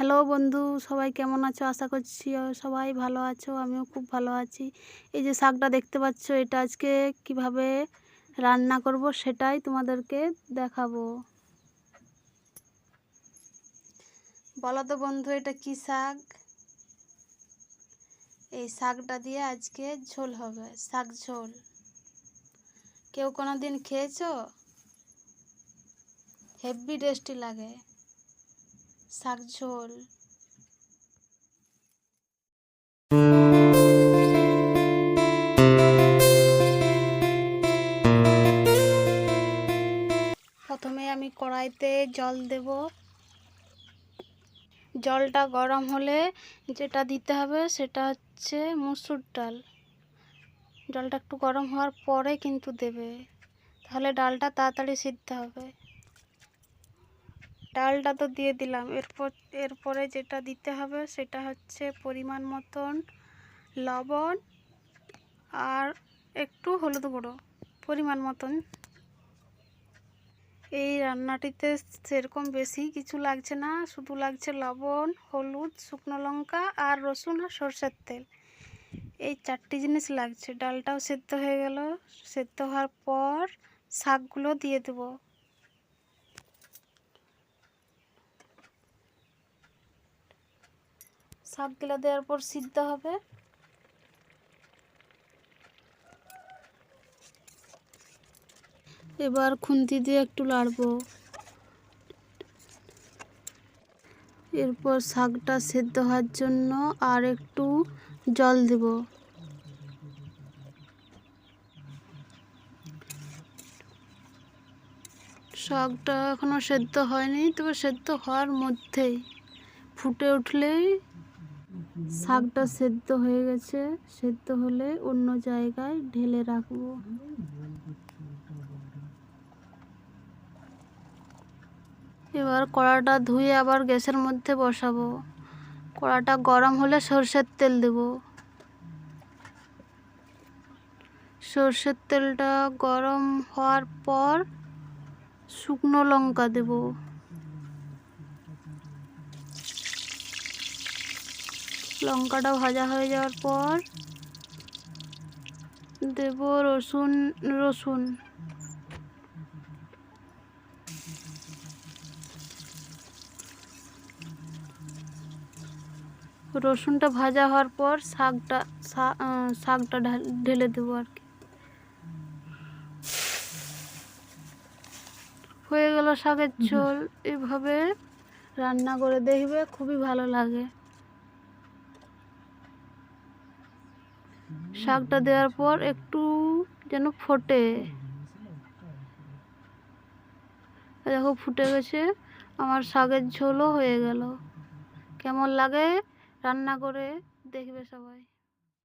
Hello বন্ধু, সবাই কেমন আছো? আশা করছি সবাই ভালো আছো, আমিও খুব ভালো আছি। এই যে শাকটা দেখতে পাচ্ছ, এটা আজকে কীভাবে রান্না করব সেটাই তোমাদেরকে দেখাবো। বলো তো বন্ধু, এটা কি শাক? এই শাকটা দিয়ে আজকে ঝোল হবে, শাক ঝোল। কেউ কোনো দিন খেয়েছো? হেভি টেস্টি লাগে। শাক ঝোল। প্রথমে আমি কড়াইতে জল দেব। জলটা গরম হলে যেটা দিতে হবে সেটা হচ্ছে মুসুর ডাল। জলটা একটু গরম হওয়ার পরে কিন্তু দেবে। তাহলে ডালটা তাড়াতাড়ি সিদ্ধ হবে। ডালটা তো দিয়ে দিলাম। এরপর, এরপরে যেটা দিতে হবে সেটা হচ্ছে পরিমাণ মতন লবণ আর একটু হলুদ গুঁড়ো, পরিমাণ মতন। এই রান্নাটিতে সেরকম বেশি কিছু লাগছে না, শুধু লাগছে লবণ, হলুদ, শুকনো লঙ্কা আর রসুন আর সর্ষের তেল। এই চারটি জিনিস লাগছে। ডালটাও সেদ্ধ হয়ে গেল। সেদ্ধ হওয়ার পর শাকগুলো দিয়ে দেবো। শাকগুলো দেওয়ার পর সিদ্ধ হবে। এবার খুন্তি দিয়ে একটু লাড়বো। এরপর শাকটা সেদ্ধ হওয়ার জন্য আর একটু জল দেব। শাকটা এখনও সেদ্ধ হয়নি, তবে সেদ্ধ হওয়ার মধ্যেই ফুটে উঠলেই শাকটা সেদ্ধ হয়ে গেছে, সেদ্ধ হলে অন্য জায়গায় ঢেলে রাখব। এবার কড়াটা ধুয়ে আবার গ্যাসের মধ্যে বসাবো। কড়াটা গরম হলে সর্ষের তেল দেব। সর্ষের তেলটা গরম হওয়ার পর শুকনো লঙ্কা দেবো। লঙ্কাটা ভাজা হয়ে যাওয়ার পর দেব রসুন রসুন। রসুনটা ভাজা হওয়ার পর শাকটা শাকটা ঢেলে দেবো আর কি। হয়ে গেল শাকের ঝোল। এভাবে রান্না করে দেখবে, খুবই ভালো লাগে। শাকটা দেওয়ার পর একটু যেন ফোটে। দেখো ফুটে গেছে, আমার শাকের ঝোলও হয়ে গেল। কেমন লাগে? রান্না করে দেখবে সবাই।